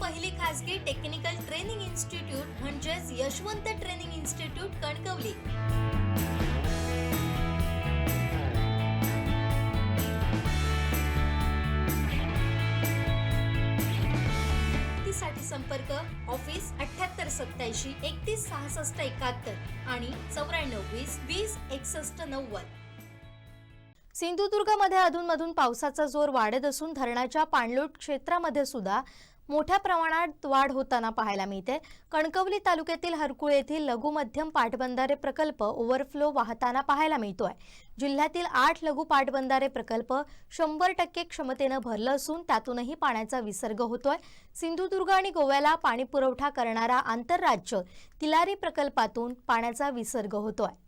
पहिली खासगी technical training institute म्हणजेच यशवंत ट्रेनिंग इन्स्टिट्यूट कणकवली. साठी संपर्क ऑफिस अठ्याहत्तर सत्याऐंशी एकतीस सहासष्ट एकाहत्तर आणि चौऱ्याण्णव वीस वीस एकसष्ट नव्वद. सिंधुदुर्गमध्ये अधूनमधून पावसाचा जोर वाढत असून धरणाच्या पाणलोट क्षेत्रामध्ये सुद्धा मोठ्या प्रमाणात वाढ होताना पाहायला मिळते. कणकवली तालुक्यातील हरकुळ येथील लघु मध्यम पाटबंधारे प्रकल्प ओव्हरफ्लो वाहताना पाहायला मिळतोय. जिल्ह्यातील आठ लघु पाटबंधारे प्रकल्प शंभर टक्के क्षमतेनं भरलं असून त्यातूनही पाण्याचा विसर्ग होतोय. सिंधुदुर्ग आणि गोव्याला पाणी पुरवठा करणारा आंतरराज्य तिलारी प्रकल्पातून पाण्याचा विसर्ग होतोय.